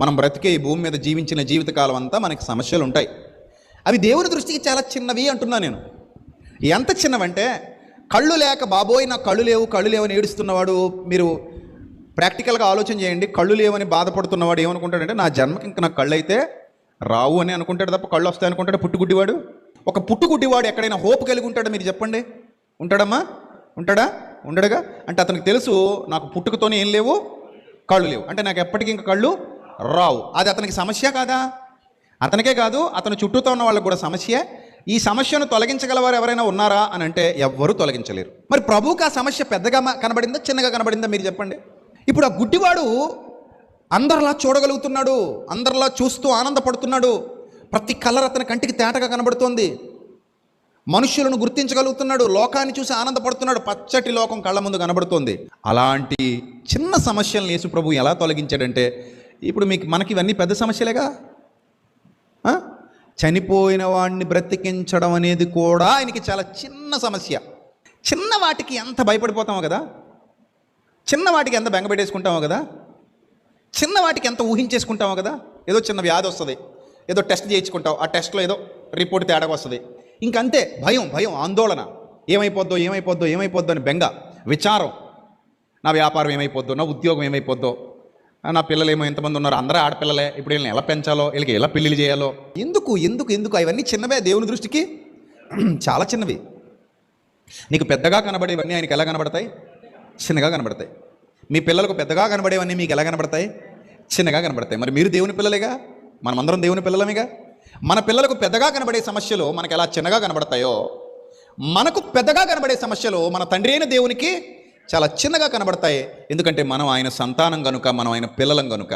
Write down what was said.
మనం బ్రతికే ఈ భూమి మీద జీవించిన జీవితకాలం అంతా మనకి సమస్యలు ఉంటాయి అవి దేవుని దృష్టికి చాలా చిన్నవి అంటున్నా నేను. ఎంత చిన్నవంటే కళ్ళు లేక బాబోయ్ నా కళ్ళు లేవు కళ్ళు లేవని ఏడుస్తున్నవాడు మీరు ప్రాక్టికల్గా ఆలోచన చేయండి కళ్ళు లేవని బాధపడుతున్నవాడు ఏమనుకుంటాడంటే నా జన్మకి ఇంకా నా కళ్ళు అయితే రావు అని అనుకుంటాడు తప్ప కళ్ళు వస్తాయి అనుకుంటాడు పుట్టుగుడ్డివాడు ఒక పుట్టుగుడ్డివాడు ఎక్కడైనా హోప్ కలిగి ఉంటాడు మీరు చెప్పండి? ఉంటాడమ్మా? ఉంటాడా? ఉండడుగా? అంటే అతనికి తెలుసు నాకు పుట్టుకతోనే ఏం లేవు కళ్ళు లేవు. అంటే నాకు ఎప్పటికీ ఇంకా కళ్ళు రావు. అది అతనికి సమస్య కాదా? అతనికే కాదు అతని చుట్టూతో ఉన్న వాళ్ళకు కూడా సమస్య. ఈ సమస్యను తొలగించగలవారు ఎవరైనా ఉన్నారా అని అంటే ఎవ్వరూ తొలగించలేరు. మరి ప్రభువుకి ఆ సమస్య పెద్దగా కనబడిందా చిన్నగా కనబడిందా మీరు చెప్పండి. ఇప్పుడు ఆ గుడ్డివాడు అందరిలా చూడగలుగుతున్నాడు అందరిలా చూస్తూ ఆనందపడుతున్నాడు. ప్రతి కలర్ అతని కంటికి తేటగా కనబడుతోంది. మనుషులను గుర్తించగలుగుతున్నాడు లోకాన్ని చూసి ఆనందపడుతున్నాడు పచ్చటి లోకం కళ్ళ ముందు కనబడుతోంది. అలాంటి చిన్న సమస్యలను యేసు ప్రభు ఎలా తొలగించాడంటే ఇప్పుడు మీకు మనకి ఇవన్నీ పెద్ద సమస్యలేగా? చనిపోయిన వాడిని బ్రతికించడం అనేది కూడా ఆయనకి చాలా చిన్న సమస్య. చిన్న వాటికి ఎంత భయపడిపోతామో కదా? చిన్న వాటికి ఎంత బెంగపెట్టేసుకుంటామో కదా? చిన్న వాటికి ఎంత ఊహించేసుకుంటామో కదా? ఏదో చిన్న వ్యాధి వస్తుంది. ఏదో టెస్ట్ చేయించుకుంటావు. ఆ టెస్ట్లో ఏదో రిపోర్ట్ తేడాగా వస్తుంది. ఇంకంతే. భయం భయం ఆందోళన. ఏమైపోద్దో ఏమైపోద్దో ఏమైపోద్దో అని బెంగ. విచారం. నా వ్యాపారం ఏమైపోద్దో నా ఉద్యోగం ఏమైపోద్దో. నా పిల్లలు ఏమో ఎంతమంది ఉన్నారు? అందరూ ఆడపిల్లలే. ఇప్పుడు వీళ్ళని ఎలా పెంచాలో? వీళ్ళకి ఎలా పెళ్ళిళ్ళు చేయాలో? ఎందుకు? ఎందుకు? ఎందుకు? అవన్నీ చిన్నవే దేవుని దృష్టికి? చాలా చిన్నవి. నీకు పెద్దగా కనబడేవన్నీ ఆయనకి ఎలా కనబడతాయి? చిన్నగా కనబడతాయి. మీ పిల్లలకు పెద్దగా కనబడేవన్నీ మీకు ఎలా కనబడతాయి? చిన్నగా కనబడతాయి. మరి మీరు దేవుని పిల్లలేగా? మనమందరం దేవుని పిల్లలమేగా? మన పిల్లలకు పెద్దగా కనబడే సమస్యలు మనకు ఎలా చిన్నగా కనబడతాయో? మనకు పెద్దగా కనబడే సమస్యలు మన తండ్రి అయిన దేవునికి చాలా చిన్నగా కనబడతాయి. ఎందుకంటే మనం ఆయన సంతానం కనుక మనం ఆయన పిల్లలం కనుక